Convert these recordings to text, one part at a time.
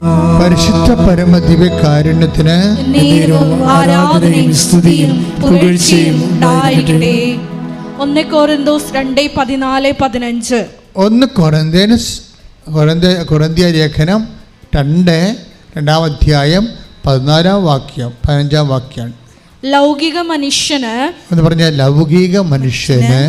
പരിശുദ്ധ പരമ ദിവ്യകാരുണ്യത്തിന് ആരാധനയും സ്തുതിയും പുകഴ്ചയും ഉണ്ടായിരിക്കട്ടെ. ഒന്ന് കോരന്തോസ് രണ്ട് പതിനാല് പതിനഞ്ച്. ഒന്ന് കൊറന്തേനസ് കൊറന്ത കൊറന്തിയ ലേഖനം രണ്ട് രണ്ടാം അധ്യായം പതിനാലാം വാക്യം പതിനഞ്ചാം വാക്യം ലൗകിക മനുഷ്യന് എന്ന് പറഞ്ഞാൽ ലൗകിക മനുഷ്യന്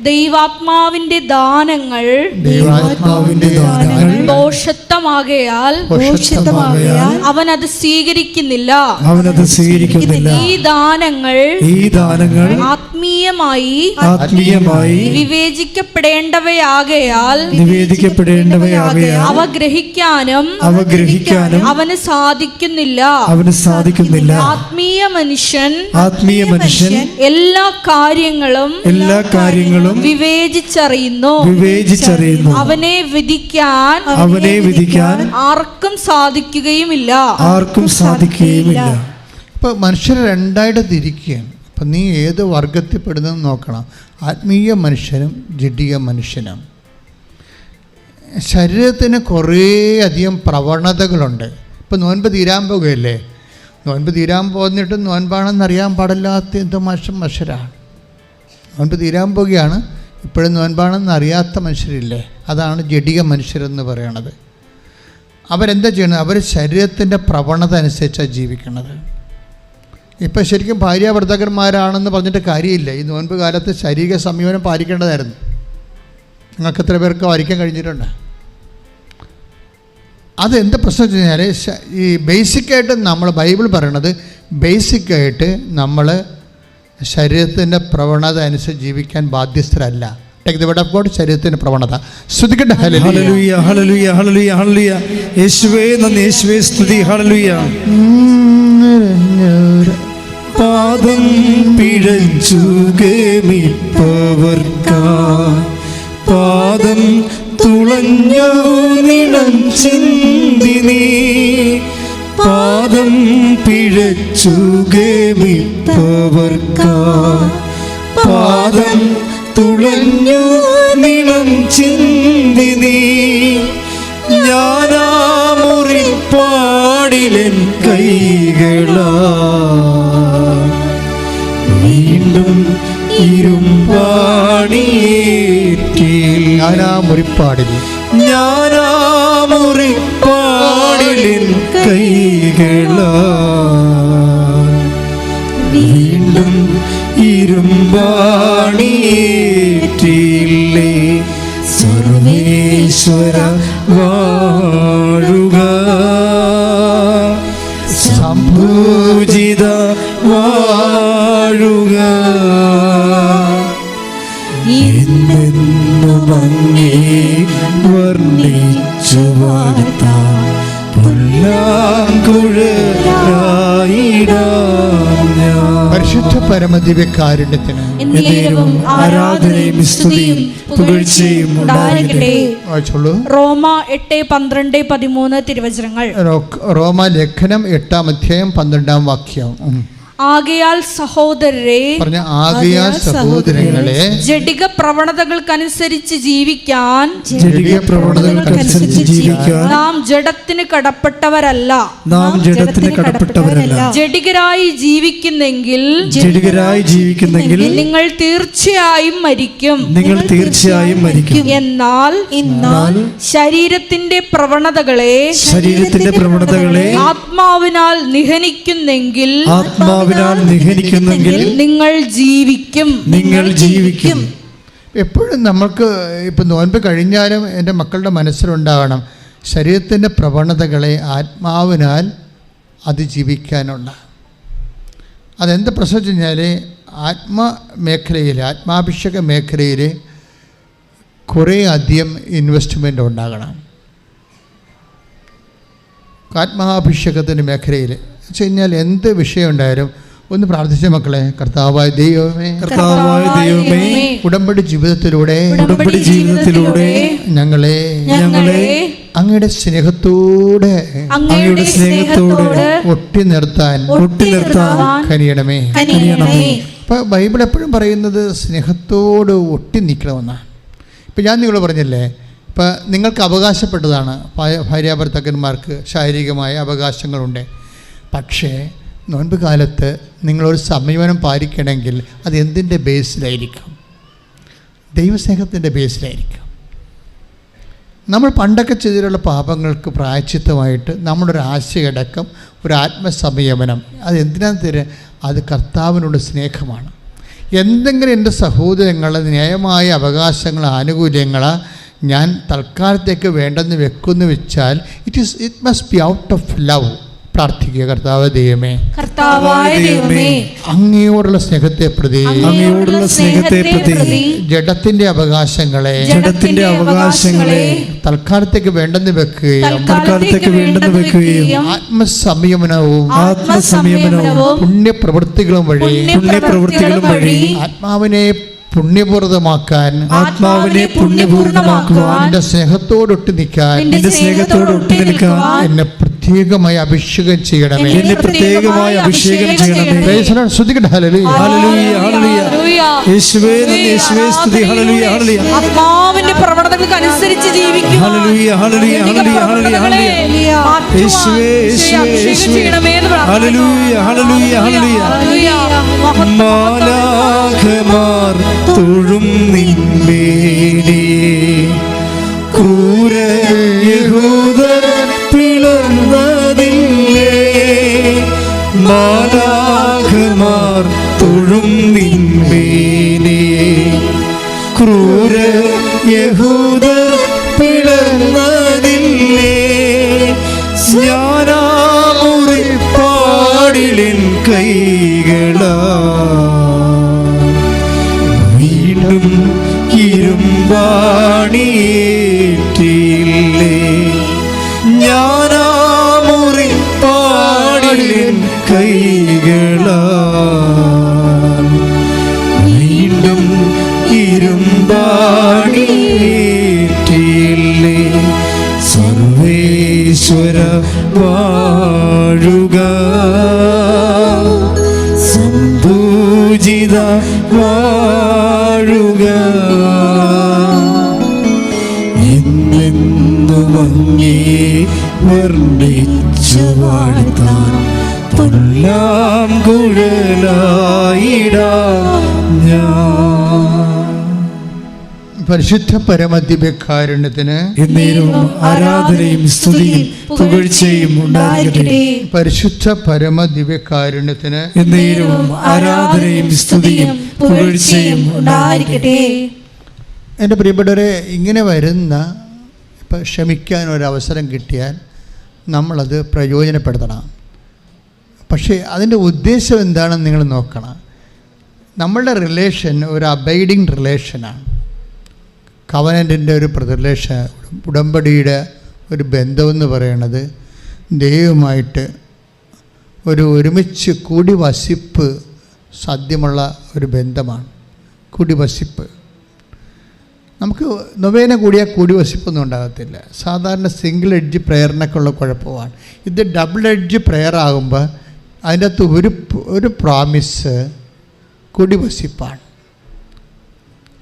ദൈവാത്മാവിന്റെ ദാനങ്ങൾ ദൈവാത്മാവിന്റെ ദാനങ്ങൾ ദോഷത്വമാകയാൽ ദോഷത്വമാകയാൽ അവൻ അത് സ്വീകരിക്കുന്നില്ല. അവനത് സ്വീകരിക്കുന്നില്ല. ഈ ദാനങ്ങൾ ഈ ദാനങ്ങൾ ആത്മീയമായി ആത്മീയമായി വിവേചിക്കപ്പെടേണ്ടവയാകയാൽ വിവേചിക്കപ്പെടേണ്ടവയാകയാൽ അവ ഗ്രഹിക്കാനും അവ ഗ്രഹിക്കാനും അവന് സാധിക്കുന്നില്ല. അവന് സാധിക്കുന്നില്ല. ആത്മീയ മനുഷ്യൻ ആത്മീയ മനുഷ്യൻ എല്ലാ കാര്യങ്ങളും എല്ലാ കാര്യങ്ങളും വിവേചിച്ചറിയുന്നു. വിവേചിച്ചറിയുന്നു. അവനെ വിധിക്കാൻ അവനെ വിധിക്കാൻ ആർക്കും സാധിക്കുകയുമില്ല. ആർക്കും സാധിക്കുകയുമില്ല. ഇപ്പൊ മനുഷ്യർ രണ്ടായിട്ട് തിരിക്കുകയാണ്. അപ്പം നീ ഏത് വർഗത്തിൽപ്പെടുന്നതെന്ന് നോക്കണം. ആത്മീയ മനുഷ്യനും ജഡീയ മനുഷ്യനും. ശരീരത്തിന് കുറേ അധികം പ്രവണതകളുണ്ട്. ഇപ്പം നോൻപ് തീരാൻ പോകുകയല്ലേ? നോൻപ് തീരാൻ പോന്നിട്ട് നോൻപാണെന്ന് അറിയാൻ പാടില്ലാത്ത എന്തോ മനുഷ്യൻ മനുഷ്യരാണ് നോൻപ് തീരാൻ പോവുകയാണ് ഇപ്പോഴും നോൻപാണെന്ന് അറിയാത്ത മനുഷ്യരില്ലേ? അതാണ് ജഡിക മനുഷ്യരെന്ന് പറയണത്. അവരെന്താ ചെയ്യണത്? അവർ ശരീരത്തിന്റെ പ്രവണത അനുസരിച്ചാണ് ജീവിക്കുന്നത് ഇപ്പം ശരിക്കും ഭാര്യ ഭർത്താക്കന്മാരാണെന്ന് പറഞ്ഞിട്ട് കാര്യമില്ല. ഈ നോൻപ് കാലത്ത് ശാരീരിക സംയമനം പാലിക്കേണ്ടതായിരുന്നു. നിങ്ങൾക്ക് എത്ര പേർക്ക് പാലിക്കാൻ കഴിഞ്ഞിട്ടുണ്ട്? അത് എന്ത് പ്രശ്നം വെച്ച് കഴിഞ്ഞാൽ ഈ ബേസിക്കായിട്ട് നമ്മൾ ബൈബിൾ പറയണത് ബേസിക്കായിട്ട് നമ്മൾ ശരീരത്തിന്റെ പ്രവണത അനുസരിച്ച് ജീവിക്കാൻ ബാധ്യസ്ഥരല്ല. Take the word of God പ്രവണത. ശ്രുതിക്കട്ടെ. ഹല്ലേലൂയ. ഹല്ലേലൂയ ഹല്ലേലൂയ ഹല്ലേലൂയ യേശുവേ നന്ദി. യേശുവേ സ്തുതി. ഹല്ലേലൂയ പാദം പിഴച്ചു ഗമിപ്പവർക്കാ പാദം തുളഞ്ഞു നിണം പാദം പിഴച്ചു ഗമിപ്പവർക്കാ പാദം തുളഞ്ഞു നിളം ചിന്തി നീ. ഞാനാ മുറിപ്പാടിലൻ കൈകളാ. വീണ്ടും ഇരുമ്പാണിയേറ്റിൽ ഞാനാ മുറിപ്പാടിൽ ഞാനാ മുറിപ്പാടിലൻ കൈകളാ. വീണ്ടും ഇരുമ്പാണിയേറ്റില്ലേ സർവേശ്വര വാഴുക. സംഭൂജിത വാഴുക. എന്നെന്നും അങ്ങേ വർണിച്ചു വാഴ്ത്താം. പരിശുദ്ധ പരമദിവ്യകാരുണ്യത്തിന് എന്നേരവും ആരാധനയും സ്തുതിയും പുകഴ്ചയും റോമ എട്ട് പന്ത്രണ്ട് പതിമൂന്ന് തിരുവചനങ്ങൾ. റോമ ലേഖനം എട്ടാം അധ്യായം പന്ത്രണ്ടാം വാക്യം. ആകയാൽ സഹോദരരെ പറഞ്ഞ ആകയാൽ സഹോദരങ്ങളെ ജഡിക പ്രവണതകൾക്കനുസരിച്ച് ജീവിക്കാൻ ജഡിക പ്രവണതകൾക്കനുസരിച്ച് ജീവിക്കാൻ നാം ജഡത്തിന് കടപ്പെട്ടവരല്ല. നാം ജഡത്തിന് കടപ്പെട്ടവരല്ല. ജഡികരായി ജീവിക്കുന്നെങ്കിൽ ജഡികരായി ജീവിക്കുന്നെങ്കിൽ നിങ്ങൾ തീർച്ചയായും മരിക്കും. നിങ്ങൾ തീർച്ചയായും മരിക്കും. എന്നാൽ എന്നാൽ ശരീരത്തിന്റെ പ്രവണതകളെ ശരീരത്തിന്റെ പ്രവണതകളെ ആത്മാവിനാൽ നിഹനിക്കുന്നെങ്കിൽ ആത്മാവിനാൽ നിഹനിക്കുന്നെങ്കിൽ നിങ്ങൾ ജീവിക്കും നിങ്ങൾ ജീവിക്കും. എപ്പോഴും നമ്മൾക്ക് ഇപ്പം നോൻപ് കഴിഞ്ഞാലും എന്റെ മക്കളുടെ മനസ്സിലുണ്ടാകണം ശരീരത്തിന്റെ പ്രവണതകളെ ആത്മാവിനാൽ അതിജീവിക്കാനുള്ള അതെന്ത് പ്രശ്നം വെച്ച് കഴിഞ്ഞാൽ ആത്മ മേഖലയിൽ ആത്മാഭിഷേക മേഖലയിൽ കുറേ അധികം ഇൻവെസ്റ്റ്മെന്റ് ഉണ്ടാകണം. ആത്മാഭിഷേകത്തിന്റെ മേഖലയിൽ. വെച്ച് കഴിഞ്ഞാൽ എന്ത് വിഷയം ഉണ്ടായാലും ഒന്ന് പ്രാർത്ഥിച്ച മക്കളെ. കർത്താവായ ദൈവമേ കർത്താവായ ദൈവമേ ഉടമ്പടി ജീവിതത്തിലൂടെ ഉടമ്പടി ജീവിതത്തിലൂടെ ഞങ്ങളെ ഞങ്ങളെ അങ്ങയുടെ സ്നേഹത്തോടെ അങ്ങയുടെ സ്നേഹത്തോടെ ഒട്ടി നിർത്താൻ ഒട്ടി നിർത്താൻ കനിയണമേ. കനിയണമേ. ഇപ്പൊ ബൈബിൾ എപ്പോഴും പറയുന്നത് സ്നേഹത്തോട് ഒട്ടി നിൽക്കണമെന്നാണ്. ഇപ്പം ഞാൻ നിങ്ങൾ പറഞ്ഞില്ലേ ഇപ്പം നിങ്ങൾക്ക് അവകാശപ്പെട്ടതാണ് ഭാര്യ- ഭാര്യാഭർത്താക്കന്മാർക്ക് ശാരീരികമായ അവകാശങ്ങളുണ്ട്. പക്ഷേ നോൻപ് കാലത്ത് നിങ്ങളൊരു സംയമനം പാലിക്കണമെങ്കിൽ അത് എന്തിന്റെ ബേസിലായിരിക്കും? ദൈവസ്നേഹത്തിന്റെ ബേസിലായിരിക്കും. നമ്മൾ പണ്ടൊക്കെ ചെയ്തിട്ടുള്ള പാപങ്ങൾക്ക് പ്രായച്ചിത്തമായിട്ട് നമ്മുടെ ഒരു ആശയടക്കം ഒരു ആത്മസംയമനം അത് എന്തിനാന്ന് തരാം അത് കർത്താവിനുള്ള സ്നേഹമാണ്. എന്തെങ്കിലും എന്റെ സഹോദരങ്ങളെ ന്യായമായ അവകാശങ്ങൾ ആനുകൂല്യങ്ങൾ ഞാൻ തൽക്കാലത്തേക്ക് വേണ്ടെന്ന് വെക്കുമെന്ന് വെച്ചാൽ it is it must be out of love പ്രാർത്ഥിക്കുക കർത്താവ് ദൈവമേ. കർത്താവായ ദൈവമേ. അങ്ങയോടുള്ള സ്നേഹത്തെ പ്രതി. അങ്ങയോടുള്ള സ്നേഹത്തെ പ്രതി. ജഡത്തിന്റെ അവകാശങ്ങളെ ജഡത്തിന്റെ അവകാശങ്ങളെ തൽക്കാലത്തേക്ക് വേണ്ടെന്ന് വെക്കുകയും തൽക്കാലത്തേക്ക് വേണ്ടെന്ന് വെക്കുകയും ആത്മസംയമനവും ആത്മസംയമനവും പുണ്യപ്രവൃത്തികളും വഴി പുണ്യപ്രവൃത്തികളും വഴി ആത്മാവിനെ പുണ്യപൂർണമാക്കാൻ ആത്മാവിനെ പുണ്യപൂർണമാക്കുവാൻ എന്റെ സ്നേഹത്തോടൊട്ട് നിൽക്കാൻ എന്റെ സ്നേഹത്തോട് ഒട്ടി നിൽക്കാൻ എന്നെ പ്രത്യേകമായി അഭിഷേകം ചെയ്യണമേ. എന്നെ പ്രത്യേകമായി അഭിഷേകം ചെയ്യണമേ. Praise the hallelujah. Hallelujah hallelujah. യേശുവേ നന്ദി യേശുവേ സ്തുതി ഹല്ലേലൂയ ഹല്ലേലൂയ. ആത്മാവിന്റെ പ്രവണതകൾക്ക് അനുസരിച്ച് ജീവിക്കും hallelujah hallelujah hallelujah hallelujah. Hallelujah യേശുവേ യേശുവേ യേശുവേ. ഹല്ലേലൂയ ഹല്ലേലൂയ ഹല്ലേലൂയ മാലാഖമാർ തൊഴും നിന്മേനെ ക്രൂര യഹൂദർ പിളർന്നതില്ലേ? ഞാനാമുറിപ്പാടിലിൻ കൈകളാ വാഴുക സംഭൂജിത വാഴുക. എന്നെന്നും അങ്ങേ വർണിച്ചു വാഴ്ത്താൻ പൊല്ലാം കുഴലായിടാം പരിശുദ്ധ പരമദിവ്യകാരുണ്യത്തിന് എന്നേരവും ആരാധനയും സ്തുതിയും പുകഴ്ചയും ഉണ്ടാകട്ടെ. പരിശുദ്ധ പരമദിവ്യകാരുണ്യത്തിന് എന്നേരവും ആരാധനയും സ്തുതിയും പുകഴ്ചയും ഉണ്ടാകട്ടെ. എന്റെ പ്രിയപ്പെട്ടവരെ ഇങ്ങനെ വരുന്ന ഇപ്പം ക്ഷമിക്കാൻ ഒരവസരം കിട്ടിയാൽ നമ്മളത് പ്രയോജനപ്പെടുത്തണം. പക്ഷേ അതിന്റെ ഉദ്ദേശം എന്താണെന്ന് നിങ്ങൾ നോക്കണം. നമ്മളുടെ റിലേഷൻ ഒരു അബൈഡിങ് റിലേഷനാണ് കവനന്റിന്റെ ഒരു പ്രതിലേഷ ഉടമ്പടിയുടെ ഒരു ബന്ധമെന്ന് പറയണത് ദൈവമായിട്ട് ഒരു ഒരുമിച്ച് കൂടി വസിപ്പ് സാധ്യമുള്ള ഒരു ബന്ധമാണ്. കൂടി വസിപ്പ് നമുക്ക് നൊവേന കൂടിയാൽ കൂടി വസിപ്പൊന്നും ഉണ്ടാകത്തില്ല. സാധാരണ സിംഗിൾ എഡ്ജ് പ്രയറിനൊക്കെ ഉള്ള കുഴപ്പമാണ്. ഇത് ഡബിൾ എഡ്ജ് പ്രയർ ആകുമ്പോൾ അതിന്റെ അകത്ത് ഒരു ഒരു പ്രോമിസ് കൂടി വസിപ്പാണ്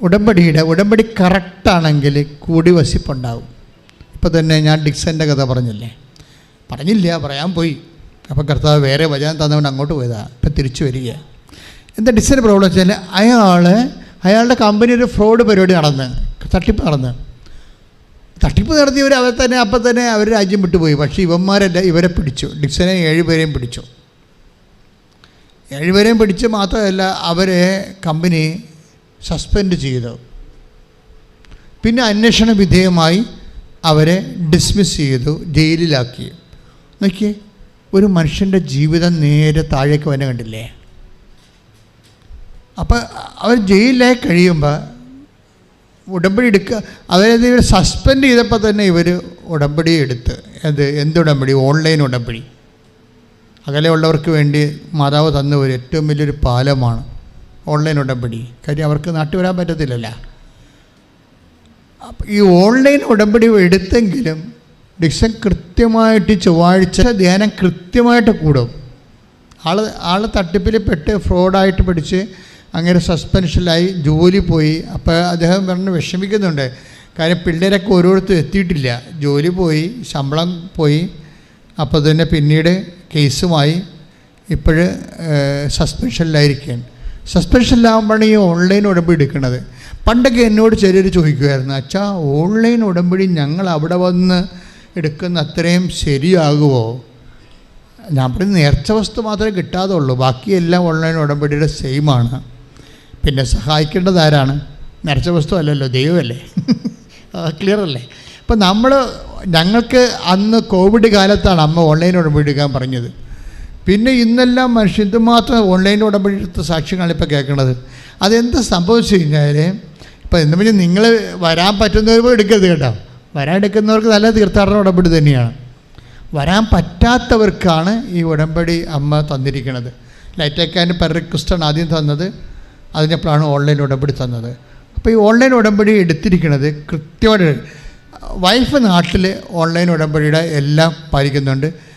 ഉടമ്പടിയുടെ ഉടമ്പടി കറക്റ്റാണെങ്കിൽ കൂടി വസിപ്പുണ്ടാവും ഇപ്പോൾ തന്നെ ഞാൻ ഡിക്സന്റെ കഥ പറഞ്ഞില്ലേ? പറഞ്ഞില്ല പറയാൻ പോയി. അപ്പോൾ കർത്താവ് വേറെ വചനം തന്നവൻ അങ്ങോട്ട് പോയതാണ് ഇപ്പം തിരിച്ചു വരിക എന്താ ഡിക്സന്റെ പ്രോബ്ലം വെച്ചാൽ അയാൾ അയാളുടെ കമ്പനി ഒരു ഫ്രോഡ് പരിപാടി നടന്ന് തട്ടിപ്പ് നടന്ന്. തട്ടിപ്പ് നടത്തിയവർ അവർ തന്നെ അപ്പം തന്നെ അവർ രാജ്യം വിട്ടുപോയി. പക്ഷേ ഇവന്മാരല്ല ഇവരെ പിടിച്ചു. ഡിക്സനെ ഏഴുപേരെയും പിടിച്ചു. ഏഴുപേരെയും പിടിച്ച് മാത്രമല്ല അവരെ കമ്പനി സസ്പെൻഡ് ചെയ്തു. പിന്നെ അന്വേഷണ വിധേയമായി അവരെ ഡിസ്മിസ് ചെയ്തു ജയിലിലാക്കി. നോക്കിയേ ഒരു മനുഷ്യന്റെ ജീവിതം നേരെ താഴേക്ക് വന്നെ കണ്ടില്ലേ? അപ്പോൾ അവർ ജയിലിലായി കഴിയുമ്പോൾ ഉടമ്പടി എടുക്കുക അതായത് ഇവർ സസ്പെൻഡ് ചെയ്തപ്പോൾ തന്നെ ഇവർ ഉടമ്പടി എടുത്ത്. അത് എന്ത് ഉടമ്പടി? ഓൺലൈൻ ഉടമ്പടി. അകലെയുള്ളവർക്ക് വേണ്ടി മാതാവ് തന്ന ഒരു ഏറ്റവും വലിയൊരു പാലമാണ്. ഓൺലൈൻ ഉടമ്പടി. കാര്യം അവർക്ക് നാട്ടിൽ വരാൻ പറ്റത്തില്ലല്ല. ഈ ഓൺലൈൻ ഉടമ്പടി എടുത്തെങ്കിലും ഡിക്ഷൻ കൃത്യമായിട്ട് ചൊവ്വാഴ്ച ധ്യാനം കൃത്യമായിട്ട് കൂടും. ആൾ ആൾ തട്ടിപ്പിൽ പെട്ട് ഫ്രോഡായിട്ട് പിടിച്ച് അങ്ങനെ സസ്പെൻഷനിലായി ജോലി പോയി. അപ്പോൾ അദ്ദേഹം പറഞ്ഞ് വിഷമിക്കുന്നുണ്ട്. കാര്യം പിള്ളേരൊക്കെ ഓരോരുത്തരും എത്തിയിട്ടില്ല. ജോലി പോയി ശമ്പളം പോയി. അപ്പോൾ തന്നെ പിന്നീട് കേസുമായി ഇപ്പോഴ് സസ്പെൻഷനിലായിരിക്കുകയാണ്. സസ്പെൻഷനിലാകുമ്പോഴാണ് ഈ ഓൺലൈൻ ഉടമ്പടി എടുക്കുന്നത് പണ്ടൊക്കെ എന്നോട് ചിലർ ചോദിക്കുമായിരുന്നു അച്ഛാ ഓൺലൈൻ ഉടമ്പടി ഞങ്ങൾ അവിടെ വന്ന് എടുക്കുന്ന അത്രയും ശരിയാകുമോ ഞാൻ പറയുന്നത് നേർച്ച വസ്തു മാത്രമേ കിട്ടാതുള്ളൂ ബാക്കിയെല്ലാം ഓൺലൈൻ ഉടമ്പടിയുടെ സെയിമാണ് പിന്നെ സഹായിക്കേണ്ടത് ആരാണ്? നേർച്ച വസ്തു അല്ലല്ലോ ദൈവമല്ലേ? ക്ലിയർ അല്ലേ? അപ്പം നമ്മൾ ഞങ്ങൾക്ക് അന്ന് കോവിഡ് കാലത്താണ് അമ്മ ഓൺലൈൻ ഉടമ്പടി എടുക്കാൻ പറഞ്ഞത്. പിന്നെ ഇന്നെല്ലാം മനുഷ്യൻ ഇതുമാത്രം ഓൺലൈൻ ഉടമ്പടിയെടുത്ത സാക്ഷ്യങ്ങളാണ് ഇപ്പോൾ കേൾക്കുന്നത് അതെന്ത് സംഭവിച്ചു കഴിഞ്ഞാൽ ഇപ്പം എന്ന് പറഞ്ഞാൽ നിങ്ങൾ വരാൻ പറ്റുന്നവർ പോയി എടുക്കരുത് കേട്ടോ. വരാൻ എടുക്കുന്നവർക്ക് നല്ല തീർത്ഥാടന ഉടമ്പടി തന്നെയാണ്. വരാൻ പറ്റാത്തവർക്കാണ് ഈ ഉടമ്പടി അമ്മ തന്നിരിക്കുന്നത് ലൈറ്റേക്കാന്റെ പെർ റിക്വസ്റ്റാണ് ആദ്യം തന്നത്. അതിനപ്പോഴാണ് ഓൺലൈൻ ഉടമ്പടി തന്നത്. അപ്പോൾ ഈ ഓൺലൈൻ ഉടമ്പടി എടുത്തിരിക്കുന്നത് കൃത്യമായിട്ട് വൈഫ് നാട്ടിൽ ഓൺലൈൻ ഉടമ്പടിയുടെ എല്ലാം പാലിക്കുന്നുണ്ട്.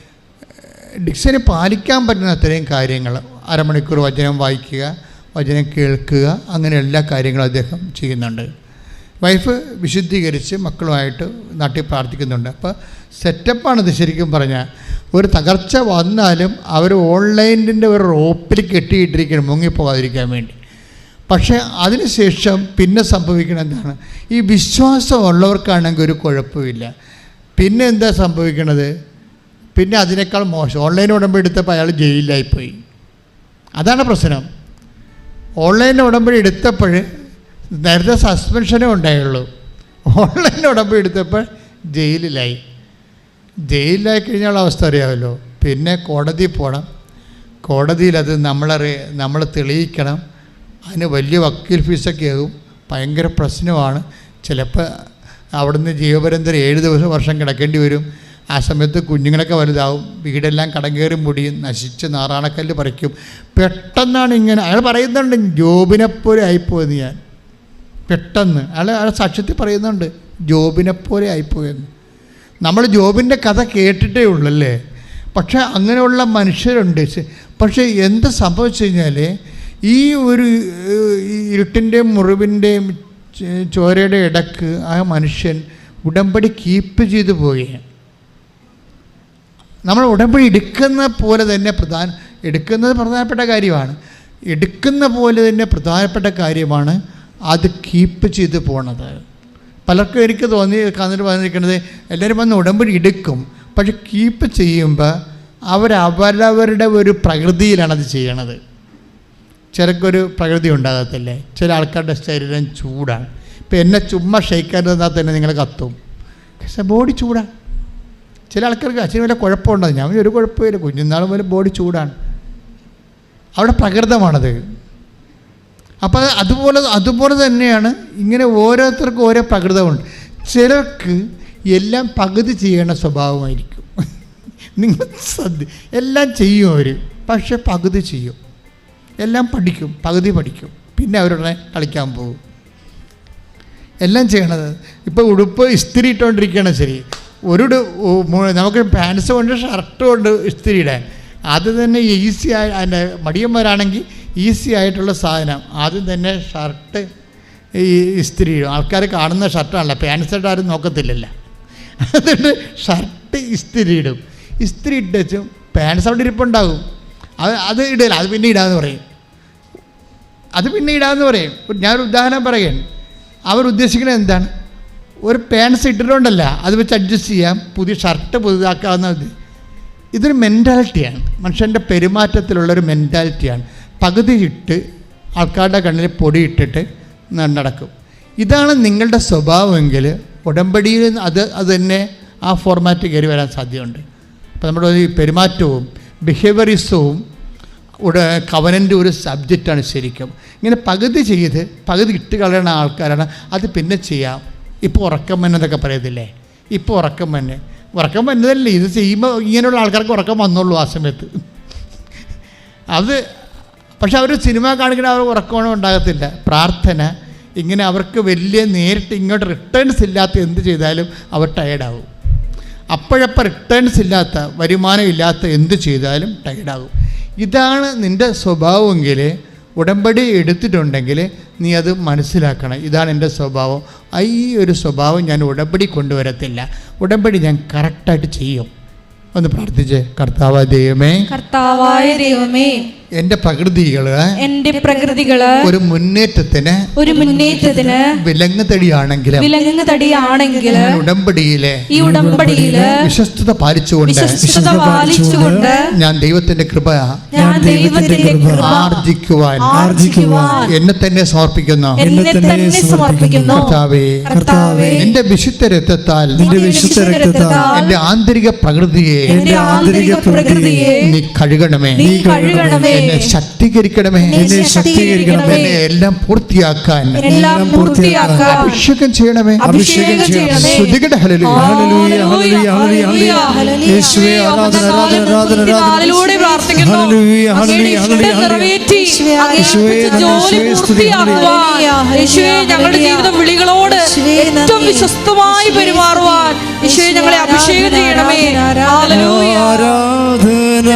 ഡിക്ഷന് പാലിക്കാൻ പറ്റുന്ന അത്രയും കാര്യങ്ങൾ. അരമണിക്കൂർ വചനം വായിക്കുക വചനം കേൾക്കുക അങ്ങനെ എല്ലാ കാര്യങ്ങളും അദ്ദേഹം ചെയ്യുന്നുണ്ട്. വൈഫ് വിശുദ്ധീകരിച്ച് മക്കളുമായിട്ട് നാട്ടിൽ പ്രാർത്ഥിക്കുന്നുണ്ട്. അപ്പോൾ സെറ്റപ്പാണിത് ശരിക്കും പറഞ്ഞാൽ. ഒരു തകർച്ച വന്നാലും അവർ ഓൺലൈനിന്റെ ഒരു റോപ്പിൽ കെട്ടിയിട്ടിരിക്കണം മുങ്ങിപ്പോകാതിരിക്കാൻ വേണ്ടി. പക്ഷേ അതിനുശേഷം പിന്നെ സംഭവിക്കണം എന്താണ്? ഈ വിശ്വാസമുള്ളവർക്കാണെങ്കിൽ ഒരു കുഴപ്പമില്ല. പിന്നെ എന്താ സംഭവിക്കണത് പിന്നെ അതിനേക്കാൾ മോശം. ഓൺലൈൻ ഉടമ്പടി എടുത്തപ്പോൾ അയാൾ ജയിലിലായിപ്പോയി. അതാണ് പ്രശ്നം. ഓൺലൈൻ ഉടമ്പടി എടുത്തപ്പോൾ നേരത്തെ സസ്പെൻഷനേ ഉണ്ടായുള്ളൂ. ഓൺലൈൻ ഉടമ്പടി എടുത്തപ്പോൾ ജയിലിലായി. ജയിലിലായി കഴിഞ്ഞാൽ അവസ്ഥ അറിയാമല്ലോ. പിന്നെ കോടതി പോകണം കോടതിയിൽ അത് നമ്മളറി നമ്മൾ തെളിയിക്കണം. അതിന് വലിയ വക്കീൽ ഫീസൊക്കെ ആകും. ഭയങ്കര പ്രശ്നമാണ്. ചിലപ്പോൾ അവിടുന്ന് ജീവപര്യന്തരം ഏഴ് ദിവസം വർഷം കിടക്കേണ്ടി വരും. ആ സമയത്ത് കുഞ്ഞുങ്ങളൊക്കെ വലുതാവും വീടെല്ലാം കടം കയറി മുടിയും നശിച്ച് നാറാണക്കല്ല് പറിക്കും. പെട്ടെന്നാണ് ഇങ്ങനെ അയാൾ പറയുന്നുണ്ട് ജോബിനെപ്പോലെ ആയിപ്പോയെന്ന് ഞാൻ. പെട്ടെന്ന്. അയാൾ അയാൾ സാക്ഷ്യത്തിൽ പറയുന്നുണ്ട് ജോബിനെപ്പോലെ ആയിപ്പോയെന്ന്. നമ്മൾ ജോബിന്റെ കഥ കേട്ടിട്ടേ ഉള്ളല്ലേ? പക്ഷേ അങ്ങനെയുള്ള മനുഷ്യരുണ്ട്. പക്ഷേ എന്ത് സംഭവിച്ചു കഴിഞ്ഞാൽ ഈ ഒരു ഇരുട്ടിന്റെയും മുറിവിന്റെയും ചോരയുടെ ഇടയ്ക്ക് ആ മനുഷ്യൻ ഉടമ്പടി കീപ്പ് ചെയ്തു പോവുകയാണ്. നമ്മൾ ഉടമ്പടി എടുക്കുന്ന പോലെ തന്നെ പ്രധാന എടുക്കുന്നത് പ്രധാനപ്പെട്ട കാര്യമാണ്. എടുക്കുന്ന പോലെ തന്നെ പ്രധാനപ്പെട്ട കാര്യമാണ് അത് കീപ്പ് ചെയ്ത് പോണത്. പലർക്കും എനിക്ക് തോന്നി കന്നിട്ട് പറഞ്ഞിരിക്കുന്നത് എല്ലാവരും വന്ന് ഉടമ്പടി എടുക്കും. പക്ഷെ കീപ്പ് ചെയ്യുമ്പോൾ അവരവരവരുടെ ഒരു പ്രകൃതിയിലാണ് അത് ചെയ്യണത്. ചിലക്കൊരു പ്രകൃതി ഉണ്ടാകത്തില്ലേ? ചില ആൾക്കാരുടെ ശരീരം ചൂടാണ്. ഇപ്പം എന്നെ ചുമ്മാ ഷെയ്ക്കാൻ തന്നാൽ തന്നെ നിങ്ങൾ കത്തും. പക്ഷേ ബോഡി ചൂടാണ് ചില ആൾക്കാർക്ക് അച്ഛന് വല്ല കുഴപ്പമുണ്ടത് ഞാൻ ഒരു കുഴപ്പമില്ല. കുഞ്ഞുനാൾ മുതൽ ബോഡി ചൂടാണ്. അവിടെ പ്രകൃതമാണത്. അപ്പോൾ അത് അതുപോലെ അതുപോലെ തന്നെയാണ് ഇങ്ങനെ ഓരോരുത്തർക്കും ഓരോ പ്രകൃതമുണ്ട്. ചിലർക്ക് എല്ലാം പകുതി ചെയ്യേണ്ട സ്വഭാവമായിരിക്കും. നിങ്ങൾ സദ്യ എല്ലാം ചെയ്യും അവർ പക്ഷെ പകുതി ചെയ്യും. എല്ലാം പഠിക്കും. പകുതി പഠിക്കും. പിന്നെ അവരുടെ കളിക്കാൻ പോകും. എല്ലാം ചെയ്യണത്. ഇപ്പോൾ ഉടുപ്പ് ഇസ്തിരി ഇട്ടുകൊണ്ടിരിക്കുകയാണ് ശരി. ഒരു നമുക്ക് പാൻസ് കൊണ്ട് ഷർട്ട് കൊണ്ട് ഇസ്തിരി ഇടാൻ അത് തന്നെ ഈസി ആയി അതിന്റെ മടിയന്മാരാണെങ്കിൽ ഈസി ആയിട്ടുള്ള സാധനം. ആദ്യം തന്നെ ഷർട്ട് ഈ ഇസ്തിരി ഇടും ആൾക്കാർ കാണുന്ന ഷർട്ടാണല്ലോ പാൻസ് ഇട്ട് ആരും നോക്കത്തില്ലല്ലോ. അതുകൊണ്ട് ഷർട്ട് ഇസ്തിരി ഇടും ഇസ്തിരി ഇട്ടും പാൻസ് അവിടെ ഇരിപ്പുണ്ടാകും. അത് അത് ഇടില്ല അത് പിന്നെ ഇടാന്ന് പറയും. അത് പിന്നെ ഇടാന്ന് പറയും. ഞാനൊരു ഉദാഹരണം പറയുകയാണ് അവർ ഉദ്ദേശിക്കുന്നത് എന്താണ്? ഒരു പാൻസ് ഇട്ടിട്ടുണ്ടല്ല. അത് വെച്ച് അഡ്ജസ്റ്റ് ചെയ്യാം. പുതിയ ഷർട്ട് പുതുതാക്കാവുന്ന ഇത്. ഇതൊരു മെന്റാലിറ്റിയാണ് മനുഷ്യന്റെ പെരുമാറ്റത്തിലുള്ളൊരു മെന്റാലിറ്റിയാണ് പകുതി ഇട്ട് ആൾക്കാരുടെ കണ്ണിൽ പൊടി ഇട്ടിട്ട് നടക്കും. ഇതാണ് നിങ്ങളുടെ സ്വഭാവമെങ്കിൽ ഉടമ്പടിയിൽ അത് അത് തന്നെ ആ ഫോർമാറ്റ് കയറി വരാൻ സാധ്യതയുണ്ട്. അപ്പോൾ നമ്മുടെ ഈ പെരുമാറ്റവും ബിഹേവിയറിസവും ഉട കവനന്റെ ഒരു സബ്ജക്റ്റാണ് ശരിക്കും. ഇങ്ങനെ പകുതി ചെയ്ത് പകുതി ഇട്ട് കളയുന്ന ആൾക്കാരാണ്. അത് പിന്നെ ചെയ്യാം. ഇപ്പോൾ ഉറക്കം വന്നതൊക്കെ പറയത്തില്ലേ? ഇപ്പോൾ ഉറക്കം വന്നെ. ഉറക്കം വന്നതല്ലേ ഇത് ചെയ്യുമ്പോൾ ഇങ്ങനെയുള്ള ആൾക്കാർക്ക് ഉറക്കം വന്നുള്ളൂ ആ സമയത്ത്. അത് പക്ഷെ അവർ സിനിമ കാണിക്കുന്ന അവർ ഉറക്കമാണോ ഉണ്ടാകത്തില്ല. പ്രാർത്ഥന ഇങ്ങനെ അവർക്ക് വലിയ നേരിട്ട് ഇങ്ങോട്ട് റിട്ടേൺസ് ഇല്ലാത്ത എന്ത് ചെയ്താലും അവർ ടയേർഡാവും അപ്പോഴപ്പോൾ റിട്ടേൺസ് ഇല്ലാത്ത വരുമാനം ഇല്ലാത്ത എന്ത് ചെയ്താലും ടയേർഡാകും ഇതാണ് നിന്റെ സ്വഭാവമെങ്കിൽ ഉടമ്പടി എടുത്തിട്ടുണ്ടെങ്കിൽ നീ അത് മനസ്സിലാക്കണം. ഇതാണ് എന്റെ സ്വഭാവം. ഈ ഒരു സ്വഭാവം ഞാൻ ഉടമ്പടി കൊണ്ടുവരത്തില്ല. ഉടമ്പടി ഞാൻ കറക്റ്റായിട്ട് ചെയ്യും. ഒന്ന് പ്രാർത്ഥിച്ച്. കർത്താവായ ദൈവമേ. കർത്താവായ ദൈവമേ എന്റെ പ്രകൃതികൾ എന്റെ പ്രകൃതികൾ ഒരു മുന്നേറ്റത്തിന് ഒരു മുന്നേറ്റത്തിന് വിലങ്ങ് തടിയാണെങ്കിലും വിലങ്ങ് തടിയാണെങ്കിൽ ഉടമ്പടിയിലെ ഈ ഉടമ്പടിയിൽ വിശ്വസ്തത പാലിച്ചുകൊണ്ട് വിശ്വസ്തത പാലിച്ചുകൊണ്ട് ഞാൻ ദൈവത്തിന്റെ കൃപ ഞാൻ ദൈവത്തിന്റെ കൃപ ആർജിക്കുവാൻ ആർജിക്കുവാൻ എന്നെ തന്നെ സമർപ്പിക്കുന്നു. എന്നെ തന്നെ സമർപ്പിക്കുന്നു. കർത്താവേ കർത്താവേ നിന്റെ വിശുദ്ധ രക്തത്താൽ നിന്റെ വിശുദ്ധ രക്തത്താൽ എന്റെ ആന്തരിക പ്രകൃതിയെ എന്റെ ആന്തരിക പ്രകൃതിയെ നീ കഴുകണമേ. നീ കഴുകണമേ. എന്നെ ശക്തീകരിക്കണമേ. എന്നെ ശക്തീകരിക്കണമേ. എന്നെ എല്ലാം പൂർത്തിയാക്കാൻ. എല്ലാം പൂർത്തിയാക്കാൻ. അഭിഷേകം ചെയ്യണമേ. അഭിഷേകം ചെയ്യണമേ. ഹല്ലേലൂയ. Hallelujah, hallelujah, hallelujah. യേശുവേ, ആരാധന, ആരാധന, ആരാധന, ആരാധന. പ്രാർത്ഥിക്കുന്നു. ഹല്ലേലൂയ, ഹല്ലേലൂയ, ഹല്ലേലൂയ, നിറവേറ്റി. യേശുവേ, ഏൽപ്പിച്ച നന്ദി, ജോലി യേശുവേ, സ്തുതി, പൂർത്തിയാക്കുവാൻ യേശുവേ ഞങ്ങളുടെ ജീവിത വിളികളോട് ഏറ്റവും വിശ്വസ്തമായി പെരുമാറുവാൻ. യേശുവേ ഞങ്ങളെ അഭിഷേകം ചെയ്യണമേ. ഹല്ലേലൂയ. ആരാധന.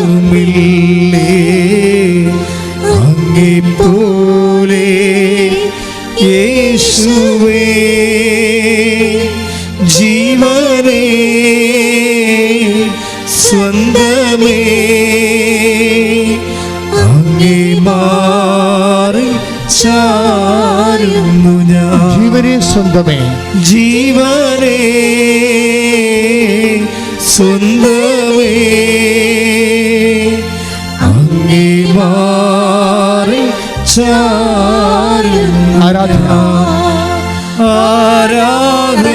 ആരുമില്ലേ അങ്ങേ പോലെ യേശുവേ ജീവനേ സ്വന്തമേ അങ്ങേ മാറി ചാരുന്നു ഞാൻ. ജീവനെ സ്വന്തമേ. ആരാധന. ആരാധന.